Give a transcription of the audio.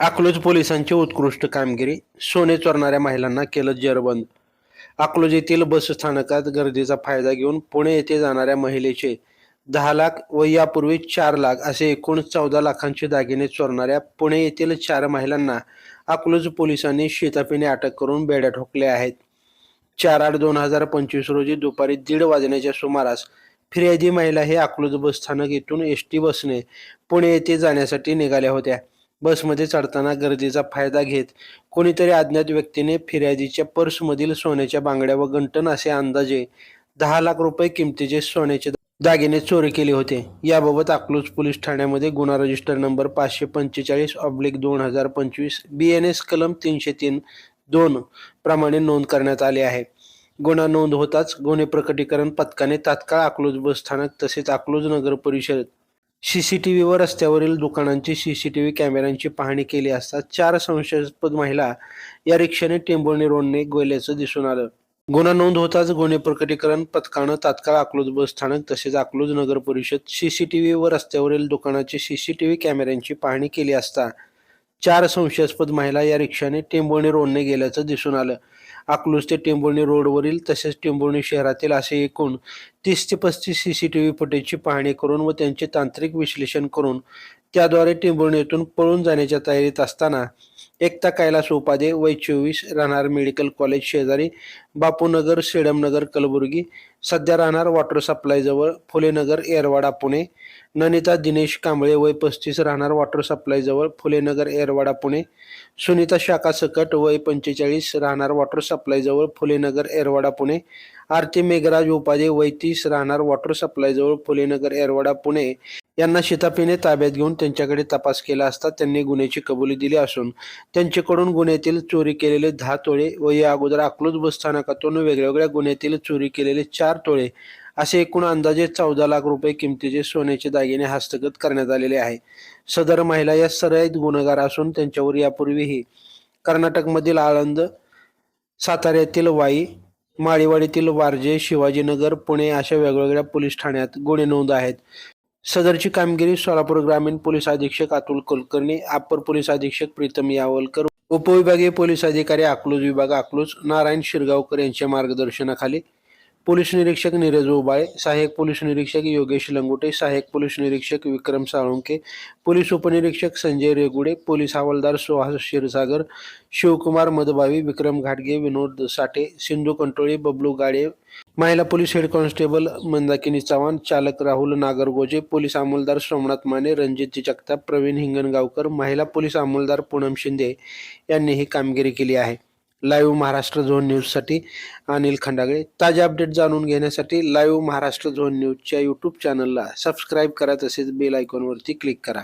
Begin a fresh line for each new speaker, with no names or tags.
अकलूज पोलिसांची उत्कृष्ट कामगिरी सोने चोरणाऱ्या महिलांना केलं जेरबंद. अकलूज येथील बस स्थानकात गर्दीचा फायदा घेऊन पुणे येथे जाणाऱ्या महिलेचे दहा लाख व यापूर्वी चार लाख असे एकूण चौदा लाखांचे दागिने चोरणाऱ्या पुणे येथील चार महिलांना अकलूज पोलिसांनी शिताफीने अटक करून बेड्या ठोकल्या आहेत. चार आठ दोन हजार पंचवीस रोजी दुपारी दीड वाजण्याच्या सुमारास फिर्यादी महिला हे अकलूज बस स्थानक येथून एस टी बसने पुणे येथे जाण्यासाठी निघाल्या होत्या. बसमध्ये चढताना गर्दीचा फायदा घेत कोणीतरी अज्ञात व्यक्तीने फिर्यादीच्या पर्समधील सोन्याच्या बांगड्या व गंटन असे अंदाजे दहा लाख रुपये किमतीचे सोन्याचे दागिने चोरी केले होते. याबाबत अकलूज पोलीस ठाण्यामध्ये गुन्हा रजिस्टर नंबर पाचशे पंचेचाळीस ऑब्लिक दोन हजार पंचवीस बी एन एस कलम तीनशे तीन दोन प्रमाणे नोंद करण्यात आली आहे. गुन्हा नोंद होताच गुन्हे प्रकटीकरण पथकाने तात्काळ अकलूज बस स्थानक तसेच अकलूज नगर परिषद सीसीटीव्ही व रस्त्यावरील दुकानांची सीसीटीव्ही कॅमेऱ्यांची पाहणी केली असता चार संशयास्पद महिला या रिक्षाने टेंभुर्णी रोडने गेल्याचं दिसून आलं. गुन्हा नोंद होताच गुन्हे प्रकटीकरण पथकानं तात्काळ अकलूज बस स्थानक तसेच अकलूज नगर परिषद सीसीटीव्ही व रस्त्यावरील दुकानाची सीसीटीव्ही कॅमेऱ्यांची पाहणी केली असता चार संशयास्पद महिला या रिक्षाने टेंभुर्णी रोडने गेल्याचं दिसून आलं. अकलूज ते टेंभुर्णी रोडवरील तसेच टेंभुर्णी शहरातील असे एकूण तीस ते पस्तीस सीसीटीव्ही फुटेजची पाहणी करून व त्यांचे तांत्रिक विश्लेषण करून त्याद्वारे टेंभुर्णी पळून जाण्याच्या तयारीत असताना एकता कैलास उपाध्ये वय चोवीस राहणार मेडिकल कॉलेज शेजारी बापूनगर सेडमनगर कलबुर्गी सध्या राहणार वॉटर सप्लाय जवळ फुलेनगर एरवाडा पुणे. ननिता दिनेश कांबळे वय पस्तीस राहणार वॉटर सप्लाय जवळ फुलेनगर एरवाडा पुणे. सुनीता शाखा सकट वय पंचेचाळीस राहणार वॉटर सप्लाय जवळ फुलेनगर एरवाडा पुणे. आरती मेघराज उपाध्ये वय तीस राहणार वॉटर सप्लाय जवळ फुलेनगर एरवाडा पुणे. यांना शितापीने ताब्यात घेऊन त्यांच्याकडे तपास केला असता त्यांनी गुन्ह्याची कबुली दिली असून त्यांच्याकडून गुन्ह्यातील चोरी केलेले दहा तोळे व या अगोदर अकलूज बस स्थानकातून वेगवेगळ्या गुन्ह्यातील चोरी केलेले चार तोळे असे एकूण अंदाजे चौदा लाख रुपये किमतीचे सोन्याचे दागिने हस्तगत करण्यात आलेले आहे. सदर महिला या सराईत गुन्हेगार असून त्यांच्यावर यापूर्वीही कर्नाटकमधील आळंद साताऱ्यातील वाई माळीवाडीतील वारजे शिवाजीनगर पुणे अशा वेगवेगळ्या पोलीस ठाण्यात गुन्हे नोंद आहेत. सदरची कामगिरी सोलापूर ग्रामीण पोलीस अधीक्षक अतुल कुलकर्णी अप्पर पोलीस अधीक्षक प्रीतम यावलकर उपविभागीय पोलीस अधिकारी अकलूज विभाग अकलूज नारायण शिरगावकर यांच्या मार्गदर्शनाखाली पोलीस निरीक्षक नीरज उबाळे सहाय्यक पोलीस निरीक्षक योगेश लंगोटे सहाय्यक पोलीस निरीक्षक विक्रम साळुंके पोलीस उपनिरीक्षक संजय रेगुडे पोलीस हवालदार सुहास क्षीरसागर शिवकुमार मदभावी विक्रम घाटगे विनोद साठे सिंधू कंटोळी बबलू गाडे महिला police head constable Mandakini Chavan चालक राहुल नागरगोजे पोलीस अंमलदार सोमनाथ माने रणजित जगताप प्रवीण हिंगणगावकर महिला पोलीस अंमलदार पूनम शिंदे यांनी ही कामगिरी केली आहे. लाईव्ह महाराष्ट्र झोन न्यूजसाठी अनिल खंडागळे. ताजे अपडेट जाणून घेण्यासाठी लाईव्ह महाराष्ट्र झोन न्यूजच्या यूट्यूब चॅनलला सबस्क्राईब करा तसेच बेल आयकॉनवरती क्लिक करा.